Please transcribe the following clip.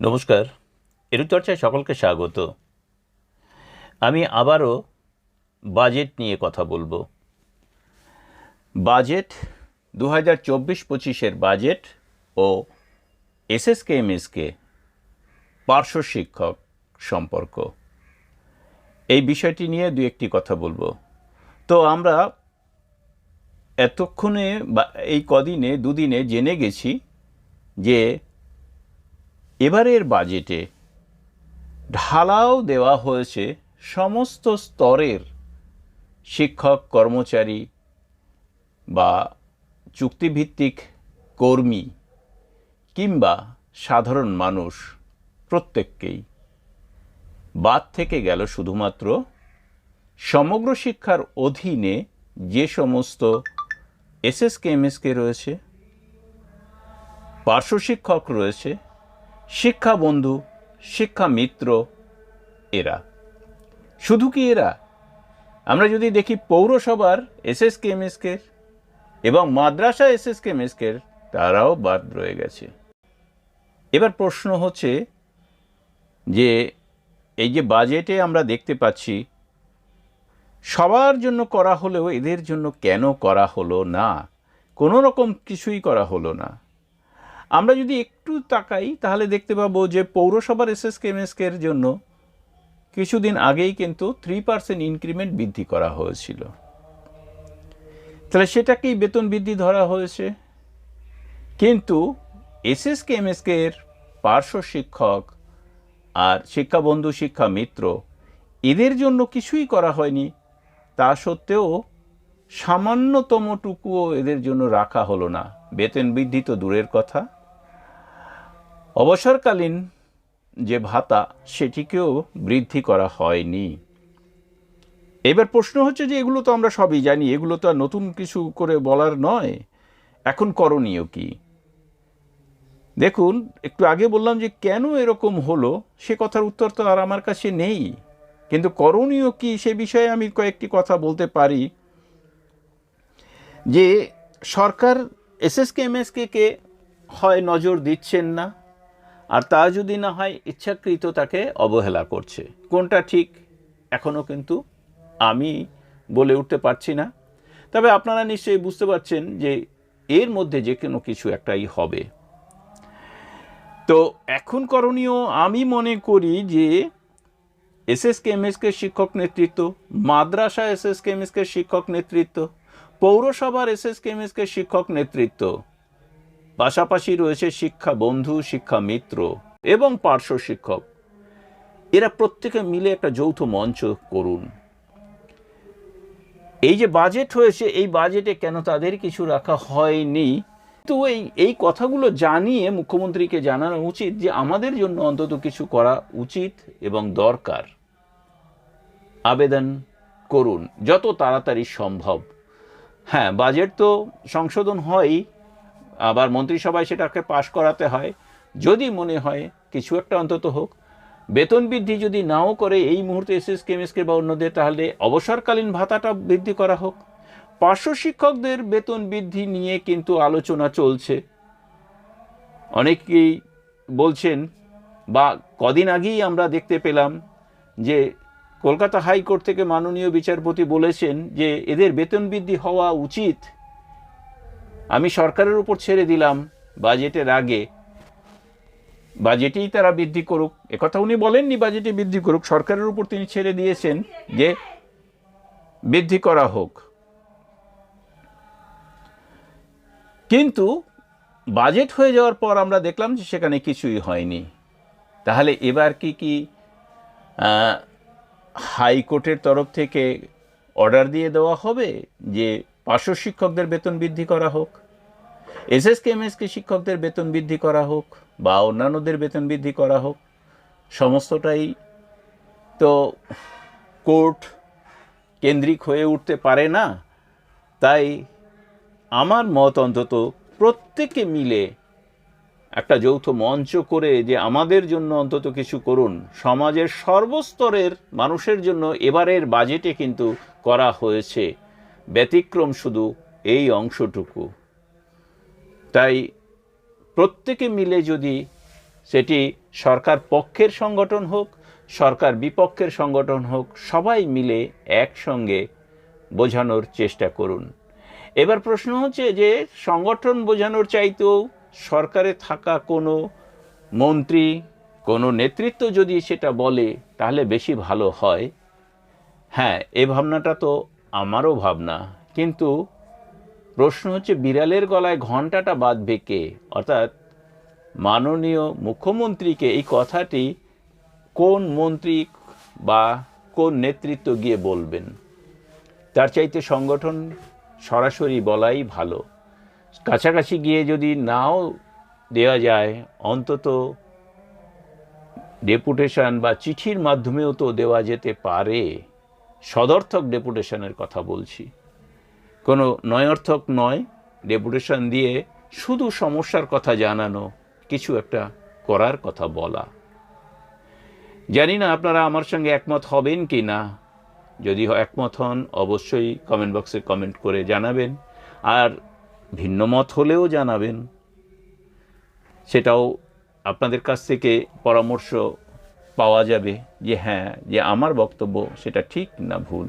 নমস্কার। এরুচর্চায় সকলকে স্বাগত। আমি আবারও বাজেট নিয়ে কথা বলব। বাজেট দু হাজার চব্বিশ পঁচিশের বাজেট ও এসএসকে এমএসকে পার্শ্ব শিক্ষক সম্পর্ক। এই বিষয়টি নিয়ে দু একটি কথা বলব। তো আমরা এতক্ষণে বা এই কদিনে, দুদিনে জেনে গেছি যে এবারের বাজেটে ঢালাও দেওয়া হয়েছে সমস্ত স্তরের শিক্ষক, কর্মচারী বা চুক্তিভিত্তিক কর্মী কিংবা সাধারণ মানুষ প্রত্যেককেই। বাদ থেকে গেল শুধুমাত্র সমগ্র শিক্ষার অধীনে যে সমস্ত এসএসকে এমএসকে রয়েছে, পার্শ্ব শিক্ষক রয়েছে শিক্ষা বন্ধু, শিক্ষা মিত্র এরা। শুধু কি এরা? আমরা যদি দেখি পৌরসভার এসএসকে এমএসকের এবং মাদ্রাসা এসএসকে এমএসকের তারাও বাদ রয়ে গেছে। এবার প্রশ্ন হচ্ছে যে, এই যে বাজেটে আমরা দেখতে পাচ্ছি, সবার জন্য করা হলেও এদের জন্য কেন করা হলো না? কোনো রকম কিছুই করা হলো না। আমরা যদি একটু তাকাই, তাহলে দেখতে পাবো যে পৌরসভার এসএসকে এমএসকের জন্য কিছুদিন আগেই কিন্তু থ্রি পার্সেন্ট ইনক্রিমেন্ট বৃদ্ধি করা হয়েছিল। তাহলে সেটাকেই বেতন বৃদ্ধি ধরা হয়েছে। কিন্তু এসএসকে এমএসকে এর পার্শ্ব শিক্ষক আর শিক্ষাবন্ধু শিক্ষা মিত্র এদের জন্য কিছুই করা হয়নি। তা সত্ত্বেও সামান্যতমটুকুও এদের জন্য রাখা হলো না। বেতন বৃদ্ধি তো দূরের কথা। অবসরকালীন যে ভাতা, সেটিকেও বৃদ্ধি করা হয়নি। এবার প্রশ্ন হচ্ছে যে এগুলো তো আমরা সবই জানি, এগুলো তো আর নতুন কিছু করে বলার নয়। এখন করণীয় কি? দেখুন, একটু আগে বললাম যে কেন এরকম হলো, সে কথার উত্তর তো আর আমার কাছে নেই। কিন্তু করণীয় কি সে বিষয়ে আমি কয়েকটি কথা বলতে পারি। যে সরকার এসএসকে এমএসকে কে হয় নজর দিচ্ছেন না আর তা যদি না হয় ইচ্ছাকৃত তাকে অবহেলা করছে। কোনটা ঠিক? এখনও কিন্তু আমি বলে উঠতে পারছি না। তবে আপনারা নিশ্চয়ই বুঝতে পারছেন যে এর মধ্যে যে কোনো কিছু একটাই হবে। তো এখন করণীয় আমি মনে করি যে এস এস এসএসকে এমএসকে শিক্ষক নেতৃত্ব, মাদ্রাসা এস এস এসএসকে এমএসকে শিক্ষক নেতৃত্ব, পৌরসভার এস এস এসএসকে এমএসকে শিক্ষক নেতৃত্ব পাশাপাশি রয়েছে শিক্ষা বন্ধু, শিক্ষা মিত্র এবং পার্শ্ব শিক্ষক। এরা প্রত্যেকে মিলে একটা যৌথ মঞ্চ করুন। এই যে বাজেট হয়েছে, এই বাজেটে কেন তাদের কিছু রাখা হয়নি? তো এই এই কথাগুলো জানিয়ে মুখ্যমন্ত্রীকে জানানো উচিত যে আমাদের জন্য অন্তত কিছু করা উচিত এবং দরকার। আবেদন করুন, যত তাড়াতাড়ি সম্ভব। হ্যাঁ বাজেট তো সংশোধন হয়ই। আবার মন্ত্রিসভায় সেটাকে পাশ করাতে হয়। যদি মনে হয় কিছু একটা অন্তত হোক। বেতন বৃদ্ধি যদি নাও করে এই মুহূর্তে এসএস কেমিসকে বা অন্যদের, তাহলে অবসরকালীন ভাতাটা বৃদ্ধি করা হোক। পার্শ্ব শিক্ষকদের বেতন বৃদ্ধি নিয়ে কিন্তু আলোচনা চলছে। অনেকেই বলছেন, বা কদিন আগেই আমরা দেখতে পেলাম যে কলকাতা হাইকোর্ট থেকে মাননীয় বিচারপতি বলেছেন যে এদের বেতন বৃদ্ধি হওয়া উচিত। আমি সরকারের উপর ছেড়ে দিলাম বাজেটের আগে। বাজেটেই তারা বৃদ্ধি করুক। একথা উনি বলেননি বাজেটে বৃদ্ধি করুক। সরকারের উপর তিনি ছেড়ে দিয়েছেন যে বৃদ্ধি করা হোক। কিন্তু বাজেট হয়ে যাওয়ার পর আমরা দেখলাম যে সেখানে কিছুই হয়নি। তাহলে এবার কি কি হাইকোর্টের তরফ থেকে অর্ডার দিয়ে দেওয়া হবে যে পার্শ্ব শিক্ষকদের বেতন বৃদ্ধি করা হোক? এসএসকে এমএসকে শিক্ষকদের বেতন বৃদ্ধি করা হোক বা অন্যান্যদের বেতন বৃদ্ধি করা হোক, সমস্তটাই তো কোর্ট কেন্দ্রিক হয়ে উঠতে পারে না। তাই আমার মত অন্তত প্রত্যেকে মিলে একটা যৌথ মঞ্চ করে যে আমাদের জন্য অন্তত কিছু করুন, সমাজের সর্বস্তরের মানুষের জন্য এবারের বাজেটে কিন্তু করা হয়েছে। ব্যতিক্রম শুধু এই অংশটুকু। তাই প্রত্যেকে মিলে যদি সেটি সরকার পক্ষের সংগঠন হোক, সরকার বিপক্ষের সংগঠন হোক, সবাই মিলে একসঙ্গে বোঝানোর চেষ্টা করুন। এবার প্রশ্ন হচ্ছে যে, সংগঠন বোঝানোর চাইতেও সরকারে থাকা কোনো মন্ত্রী, কোনো নেতৃত্ব যদি সেটা বলে, তাহলে বেশি ভালো হয়। হ্যাঁ এ ভাবনাটা তো আমারও ভাবনা। কিন্তু প্রশ্ন হচ্ছে, বিড়ালের গলায় ঘন্টাটা বাঁধবে কে? অর্থাৎ মাননীয় মুখ্যমন্ত্রীকে এই কথাটি কোন মন্ত্রী বা কোন নেতৃত্ব গিয়ে বলবেন? তার চাইতে সংগঠন সরাসরি বলাই ভালো। কাছাকাছি গিয়ে যদি নাও দেওয়া যায়, অন্তত ডেপুটেশন বা চিঠির মাধ্যমেও তো দেওয়া যেতে পারে। সদর্থক ডেপুটেশনের কথা বলছি। কোনো নয়র্থক নয়, ডেপুটেশন দিয়ে শুধু সমস্যার কথা জানানো, কিছু একটা করার কথা বলা। জানি না আপনারা আমার সঙ্গে একমত হবেন কি না। যদি একমত হন, অবশ্যই কমেন্ট বক্সে কমেন্ট করে জানাবেন, আর ভিন্ন মত হলেও জানাবেন। সেটাও আপনাদের কাছ থেকে পরামর্শ পাওয়া যাবে যে হ্যাঁ যে আমার বক্তব্য সেটা ঠিক না ভুল।